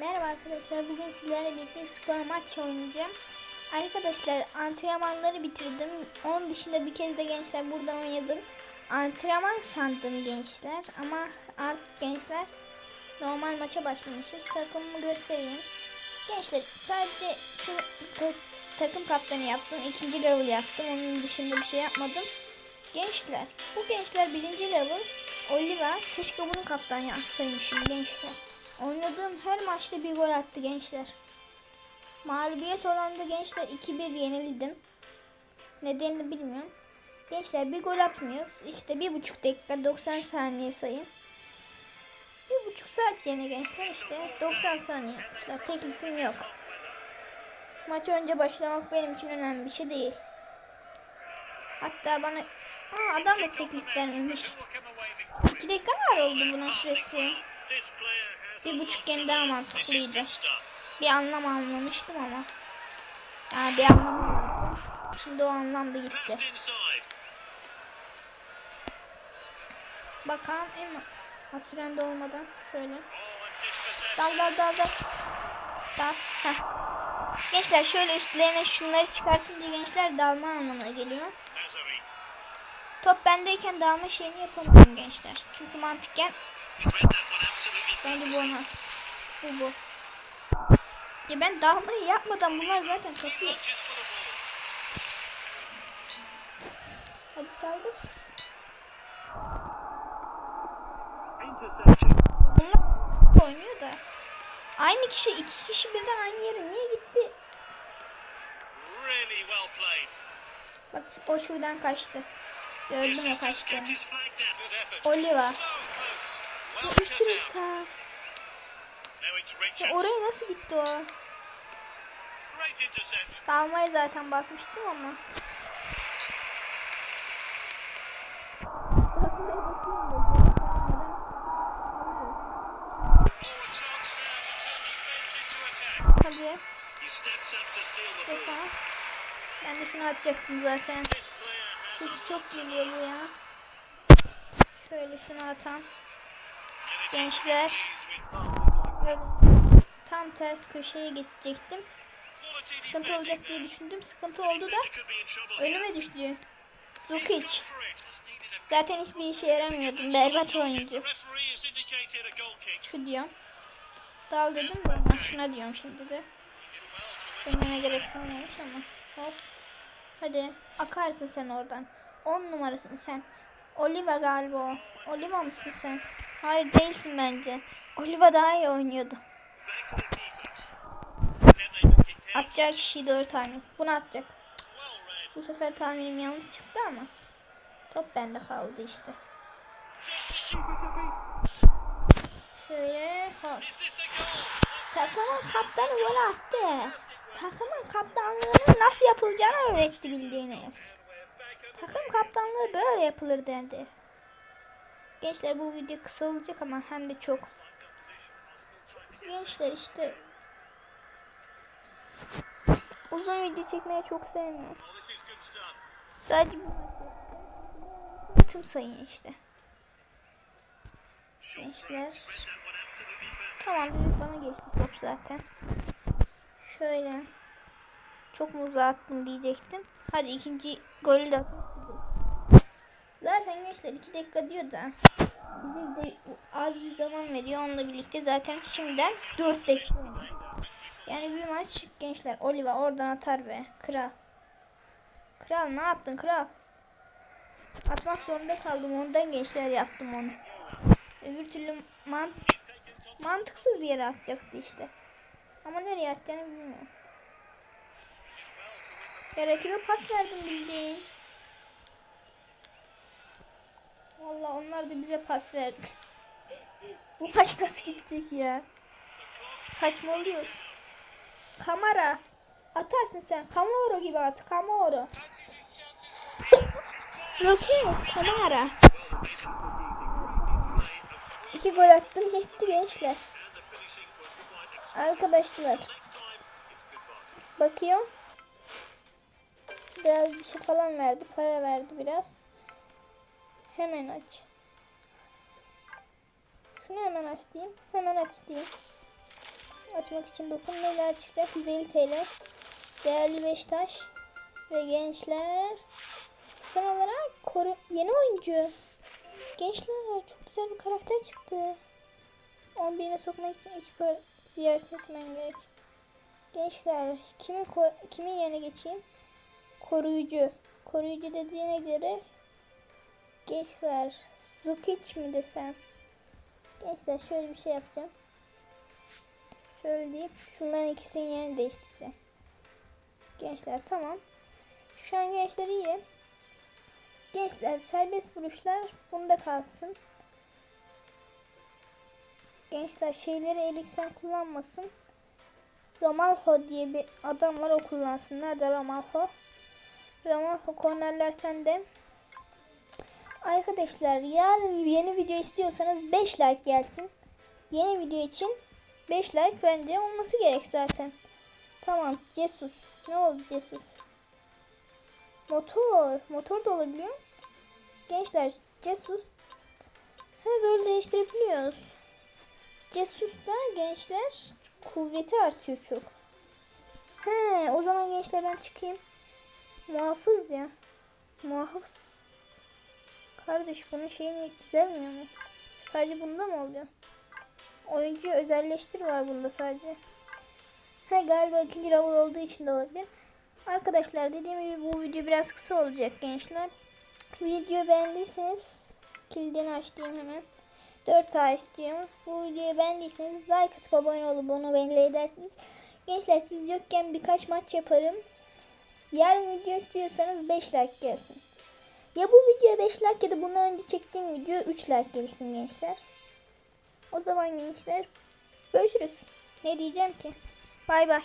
Merhaba arkadaşlar. Bugün sizlerle birlikte skor maç oynayacağım. Arkadaşlar antrenmanları bitirdim. Onun dışında bir kez de gençler burada oynadım. Antrenman sandım gençler ama artık gençler normal maça başlamışız. Takımımı göstereyim. Gençler sadece şu ta- takım kaptanı yaptım. ikinci level yaptım. Onun dışında bir şey yapmadım. Gençler bu gençler birinci level. Oliver keşke bunu kaptan yapsaymışım gençler. Oynadığım her maçta bir gol attı gençler. Mağlubiyet olanda gençler 2-1 yenildim. Nedenini bilmiyorum. Gençler bir gol atmıyoruz. İşte bir buçuk dakika 90 saniye sayın. Bir buçuk saat yerine gençler işte 90 saniye yapmışlar. Teklifim yok. Maç önce başlamak benim için önemli bir şey değil. Hatta bana Aa, adam da teklif vermemiş. 2 dakika var oldu bunun süresi? Bir buçukken daha mantıklıydı. Bir anlam anlamıştım ama. Yani bir anlam. Şimdi o anlam da gitti. Bakalım en ha, sürende olmadan şöyle. Dal dal dal dal. Dal. Gençler şöyle üstlerine şunları çıkartınca gençler dalma anlamına geliyor. Top bendeyken dalma şeyini yapamıyorum gençler. Çünkü mantıken bence bu ona. Bu bu. Ya ben dalmayı yapmadan bunlar zaten kapıyor. Hadi saldır. Bunlar oynuyor da. Aynı kişi iki kişi birden aynı yere niye gitti? Bak o şuradan kaçtı. Gördüm o kaçtığını. Oliva. Ya üst tarafta. Ya oraya nasıl gitti o? Dalmaya zaten basmıştım ama. Hadi defans. Ben de şunu atacaktım zaten. Sesi çok geliyor bu ya. Şöyle şunu atam. Gençler. Tam ters köşeye gidecektim. Sıkıntı olacak diye düşündüm. Sıkıntı oldu da önüme düştü. Lukic. Zaten hiçbir işe yaramıyordum. Berbat oyuncu. Şu diyorum. Dal dedim de ama şuna diyorum şimdi de. Demene gerek kalmamış ama. Hop. Hadi akarsın sen oradan. 10 numarasın sen. Oliva galiba o. Oliva mısın sen? Hayır değilsin bence. Oliva daha iyi oynuyordu. Atacak kişiyi doğru tahmin. Bunu atacak. Bu sefer tahminim yanlış çıktı ama. Top bende kaldı işte. Şöyle hop. Takımın kaptanı gol attı. Takımın kaptanlığının nasıl yapılacağını öğretti bildiğiniz. Takım kaptanlığı böyle yapılır dendi. Gençler bu video kısa olacak ama hem de çok. Gençler işte uzun video çekmeyi çok sevmiyorum. Sadece tüm sayın işte. Gençler. Tamam bana geçti top zaten. Şöyle. Çok mu uzattım diyecektim. Hadi ikinci golü de atayım. Zaten gençler 2 dakika diyor da bize de az bir zaman veriyor onunla birlikte zaten şimdiden 4 dakika. Yani bir maç gençler Oliva oradan atar ve kral. Kral ne yaptın kral? Atmak zorunda kaldım ondan gençler yaptım onu. Öbür türlü man mantıksız bir yere atacaktı işte. Ama nereye atacağını bilmiyorum. Ya rakibe pas verdim bildiğin. Valla onlar da bize pas verdi. Bu maç nasıl gidecek ya? Saçmalıyor. Kamera. Atarsın sen. Kamera gibi at. Kamera. Roket. Kamera. İki gol attım. Yetti gençler. Arkadaşlar. Bakıyorum. Biraz bir şey falan verdi. Para verdi biraz. Hemen aç. Şunu hemen aç diyeyim. Hemen aç diyeyim. Açmak için dokun neler çıkacak? 150 TL. Değerli beş taş. Ve gençler. Son olarak koru yeni oyuncu. Gençler çok güzel bir karakter çıktı. 11'ine sokmak için iki par ziyaret etmen gerek. Gençler kimin ko- kimin yerine geçeyim? Koruyucu. Koruyucu dediğine göre gençler Zukic mi desem? Gençler şöyle bir şey yapacağım. Şöyle deyip şunların ikisinin yerini değiştireceğim. Gençler tamam. Şu an gençler iyi. Gençler serbest vuruşlar bunda kalsın. Gençler şeyleri Eriksen kullanmasın. Romalho diye bir adam var o kullansın. Nerede Romalho? Romalho kornerler sende. Arkadaşlar yarın yeni video istiyorsanız 5 like gelsin. Yeni video için 5 like bence olması gerek zaten. Tamam Cesus. Ne oldu Cesus? Motor. Motor da olabiliyor. Gençler Cesus. Ha böyle değiştirebiliyoruz. Cesus'ta gençler kuvveti artıyor çok. He o zaman gençler ben çıkayım. Muhafız ya. Muhafız. Kardeş bunun şeyini düzelmiyor mu? Sadece bunda mı oluyor? Oyuncu özelleştir var bunda sadece. He galiba ikinci level olduğu için de olabilir. Arkadaşlar dediğim gibi bu video biraz kısa olacak gençler. Video beğendiyseniz kilidini açtım hemen. 4 ay istiyorum. Bu videoyu beğendiyseniz like atıp abone olup onu belli edersiniz. Gençler siz yokken birkaç maç yaparım. Yarın video istiyorsanız 5 like gelsin. Ya bu videoya 5 like ya da bundan önce çektiğim video 3 like gelsin gençler. O zaman gençler görüşürüz. Ne diyeceğim ki? Bay bay.